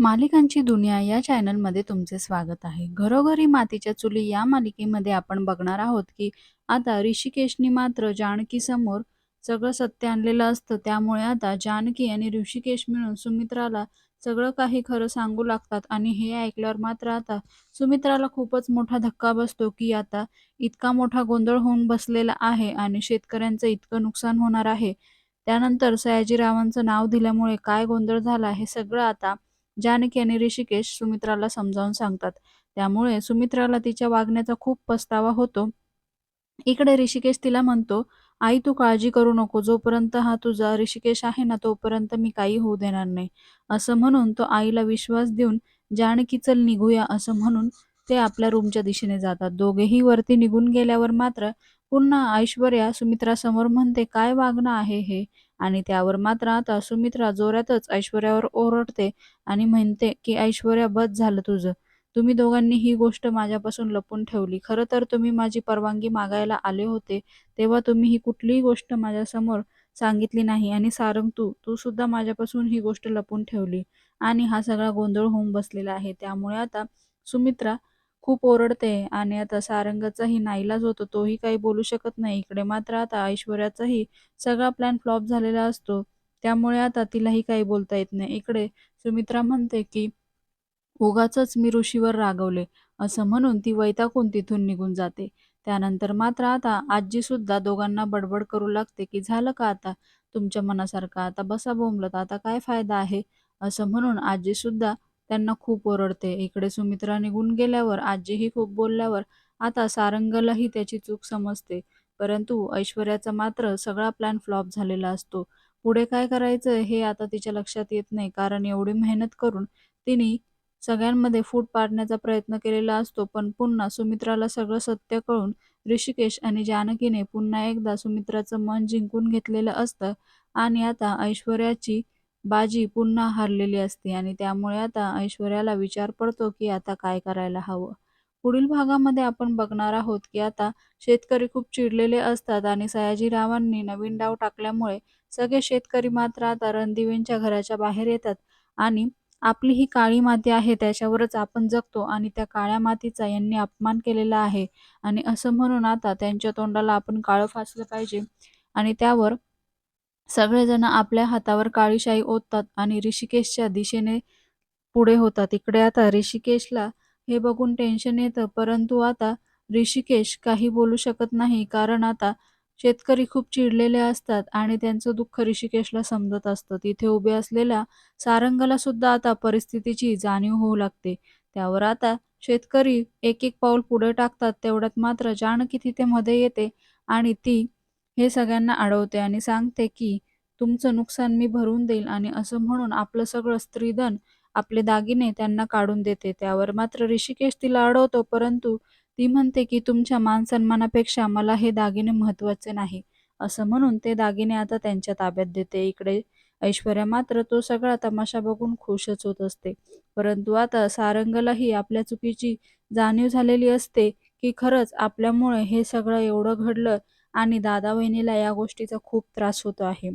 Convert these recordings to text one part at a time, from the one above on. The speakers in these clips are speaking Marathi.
मालिकांची दुनिया या चॅनलमध्ये तुमचे स्वागत आहे. घरोघरी मातीच्या चुली या मालिकेमध्ये आपण बघणार आहोत की आता ऋषिकेशनी मात्र जानकीसमोर सगळं सत्य आणलेलं असतं. त्यामुळे आता जानकी आणि ऋषिकेश मिळून सुमित्राला सगळं काही खरं सांगू लागतात आणि हे ऐकल्यावर मात्र आता सुमित्राला खूपच मोठा धक्का बसतो की आता इतका मोठा गोंधळ होऊन बसलेला आहे आणि शेतकऱ्यांचं इतकं नुकसान होणार आहे. त्यानंतर सयाजीरावांचं नाव दिल्यामुळे काय गोंधळ झाला हे सगळं आता जानकी आणि ऋषिकेश सुमित्राला समजावून सांगतात. त्यामुळे सुमित्राला तिच्या वागण्याचा खूप पस्तावा होतो. इकडे ऋषिकेश तिला म्हणतो, "आई तू काळजी करू नको. जोपर्यंत हा तुझा ऋषिकेश आहे ना तोपर्यंत मी काही होऊ देणार नाही." असं म्हणून तो आईला विश्वास देऊन जानकी चल निघूया असं म्हणून ते आपल्या रूमच्या दिशेने जातात. दोघेही वरती निघून गेल्यावर मात्र पुन्हा ऐश्वर्या सुमित्रासमोर म्हणते, "काय वागणं आहे हे?" आणि त्यावर मात्र आता सुमित्रा जोरातच ऐश्वर्यावर ओरडते आणि म्हणते की "ऐश्वर्या बस झालं तुझं. तुम्ही दोघांनी ही गोष्ट माझ्यापासून लपून ठेवली. खरं तर तुम्ही माझी परवानगी मागायला आले होते तेव्हा तुम्ही ही कुठलीही गोष्ट माझ्यासमोर सांगितली नाही आणि सारंग तू, तू सुद्धा माझ्यापासून ही गोष्ट लपून ठेवली आणि हा सगळा गोंधळ होऊन बसलेला आहे." त्यामुळे आता सुमित्रा खूप ओरडते आणि आता सारंगाचाही नाईलाज होतो. तोही काही बोलू शकत नाही. इकडे मात्र आता ऐश्वर्याचाही सगळा प्लॅन फ्लॉप झालेला असतो. त्यामुळे आता तिलाही काही बोलता येत नाही. इकडे सुमित्रा म्हणते की उगाचच मी ऋषीवर रागवले असं म्हणून ती वैतागून तिथून निघून जाते. त्यानंतर मात्र आता आजीसुद्धा दोघांना बडबड करू लागते की झालं का आता तुमच्या मनासारखं? आता बसा बोंबलत. आता काय फायदा आहे? असं म्हणून आजीसुद्धा त्यांना खूप ओरडते. इकडे सुमित्रा निघून गेल्यावर आजीही खूप बोलल्यावर आता सारंगलाही त्याची चूक समजते. परंतु ऐश्वर्याचा मात्र सगळा प्लॅन फ्लॉप झालेला असतो. पुढे काय करायचं हे आता तिच्या लक्षात येत नाही. कारण एवढी मेहनत करून तिने सगळ्यांमध्ये फूट पाडण्याचा प्रयत्न केलेला असतो. पण पुन्हा सुमित्राला सगळं सत्य कळून ऋषिकेश आणि जानकीने पुन्हा एकदा सुमित्राचं मन जिंकून घेतलेलं असतं आणि आता ऐश्वर्याची बाजी पुन्हा हारलेली असते आणि त्यामुळे आता ऐश्वर्याला विचार पडतो की आता काय करायला हवं. पुढील भागामध्ये आपण बघणार आहोत की आता शेतकरी खूप चिडलेले असतात आणि सयाजीरावांनी नवीन डाव टाकल्यामुळे सगळे शेतकरी मात्र आता रणदिवेंच्या घराच्या बाहेर येतात आणि आपली ही काळी माती आहे त्याच्यावरच आपण जगतो आणि त्या काळ्या मातीचा यांनी अपमान केलेला आहे आणि असं म्हणून आता त्यांच्या तोंडाला आपण काळं फासलं पाहिजे आणि त्यावर सगळेजण आपल्या हातावर काळीशाही ओततात आणि ऋषिकेशच्या दिशेने पुढे होतात. इकडे आता ऋषिकेशला हे बघून टेन्शन येतं परंतु आता ऋषिकेश काही बोलू शकत नाही कारण आता शेतकरी खूप चिडलेले असतात आणि त्यांचं दुःख ऋषिकेशला समजत असतं. तिथे उभे असलेल्या सारंगला सुद्धा आता परिस्थितीची जाणीव होऊ लागते. त्यावर आता शेतकरी एक एक पाऊल पुढे टाकतात. तेवढ्यात मात्र जानकी तिथे मध्ये येते आणि ती हे सगळ्यांना अडवते आणि सांगते की तुमचं नुकसान मी भरून देईल आणि असं म्हणून आपलं सगळं स्त्रीधन, आपले दागिने त्यांना काढून देते. त्यावर मात्र ऋषिकेश तिला अडवतो परंतु ती म्हणते की तुमच्या मान-सन्मानापेक्षा मला हे दागिने महत्त्वाचे नाही. असं म्हणून ते दागिने आता त्यांच्या ताब्यात देते. इकडे ऐश्वर्या मात्र तो सगळा तमाशा बघून खुशच होत असते. परंतु आता सारंगलाही आपल्या चुकीची जाणीव झालेली असते की खरंच आपल्यामुळे हे सगळं एवढं घडलं आणि दादा-वहिनीला या गोष्टीचा खूप त्रास होतो आहे.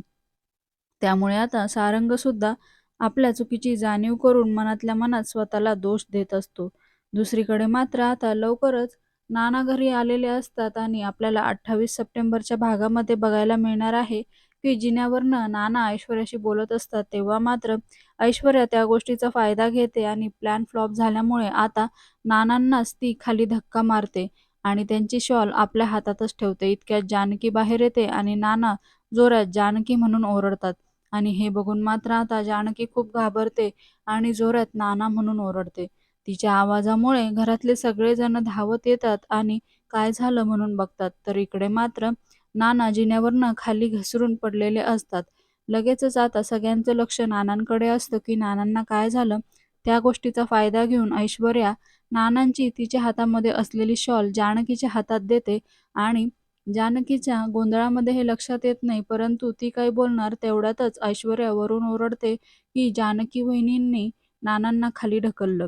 त्यामुळे आता सारंगसुद्धा आपल्या चुकीची जाणीव करून मनातल्या मनात स्वतःला दोष देत असतो. दुसरीकडे मात्र आता लवकरच नाना घरी आलेले असतात आणि आपल्याला अठ्ठावीस सप्टेंबरच्या भागामध्ये बघायला मिळणार आहे की जिन्यावरनं नाना ऐश्वर्याशी बोलत असतात. तेव्हा मात्र ऐश्वर्या त्या गोष्टीचा फायदा घेते आणि प्लॅन फ्लॉप झाल्यामुळे आता नानांनाच ती खाली धक्का मारते आणि त्यांची शॉल आपल्या हातातच ठेवते. इतक्यात जानकी बाहेर येते आणि नाना जोरात जानकी म्हणून ओरडतात आणि हे बघून मात्र आता जानकी खूप घाबरते आणि जोरात नाना म्हणून ओरडते. तिच्या आवाजामुळे घरातले सगळेजण धावत येतात आणि काय झालं म्हणून बघतात. तर इकडे मात्र नाना जिन्यावरनं खाली घसरून पडलेले असतात. लगेचच आता सगळ्यांचं लक्ष नानांकडे असतं की नानांना काय झालं. त्या गोष्टीचा फायदा घेऊन ऐश्वर्या नानांची तिच्या हातामध्ये असलेली शॉल जानकीच्या हातात देते आणि जानकीच्या गोंधळामध्ये हे लक्षात येत नाही परंतु ती काय बोलणार तेवढ्यातच ऐश्वर्या वरून ओरडते की जानकी वहिनींनी नानांना खाली ढकललं.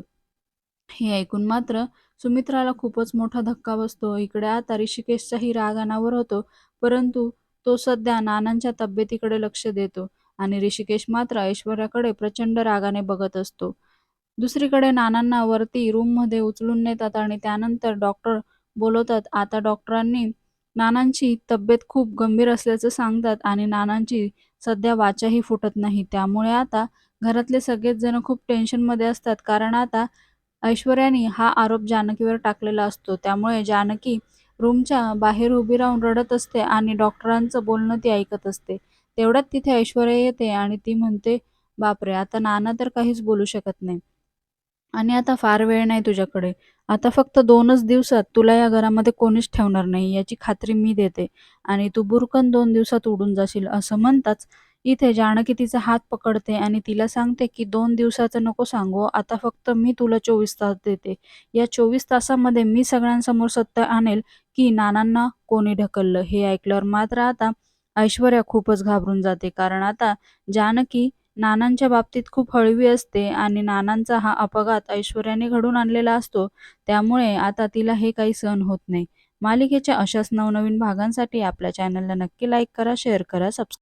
हे ऐकून मात्र सुमित्राला खूपच मोठा धक्का बसतो. इकडे आता ऋषिकेशचाही राग अनावर होतो परंतु तो सध्या नानांच्या तब्येतीकडे लक्ष देतो आणि ऋषिकेश मात्र ऐश्वर्याकडे प्रचंड रागाने बघत असतो. दुसरीकडे नानांना वरती रूममध्ये उचलून नेतात आणि त्यानंतर डॉक्टर बोलवतात. आता डॉक्टरांनी नानांची तब्येत खूप गंभीर असल्याचं सांगतात आणि नानांची सध्या वाचाही फुटत नाही. त्यामुळे आता घरातले सगळेच जण खूप टेन्शनमध्ये असतात. कारण आता ऐश्वर्याने हा आरोप जानकीवर टाकलेला असतो. त्यामुळे जानकी रूमच्या बाहेर उभी राहून रडत असते आणि डॉक्टरांचं बोलणं ती ऐकत असते. तेवढ्यात तिथे ऐश्वर्या येते आणि ती म्हणते, "बापरे! आता नाना तर काहीच बोलू शकत नाही. आणि आता फार वेळ नाही तुझ्याकडे. आता फक्त दोनच दिवसात तुला या घरामध्ये कोणीच ठेवणार नाही याची खात्री मी देते आणि तू बुरकन दोन दिवसात उडून जाशील." असं म्हणताच इथे जानकी तिचा हात पकडते आणि तिला सांगते की दोन दिवसाचं नको सांगू, आता फक्त मी तुला चोवीस तास देते. या चोवीस तासामध्ये मी सगळ्यांसमोर सत्य आणेल की नानांना कोणी ढकललं. हे ऐकल्यावर मात्र आता ऐश्वर्या खूपच घाबरून जाते. कारण आता जानकी नानांच्या बाबतीत खूप हळवी असते आणि नानांचा हा अपघात ऐश्वर्याने घडून आणलेला असतो. त्यामुळे आता तिला हे काही सहन होत नाही. मालिकेच्या अशाच नवनवीन भागांसाठी आपल्या चॅनलला नक्की लाईक करा, शेअर करा, सबस्क्राईब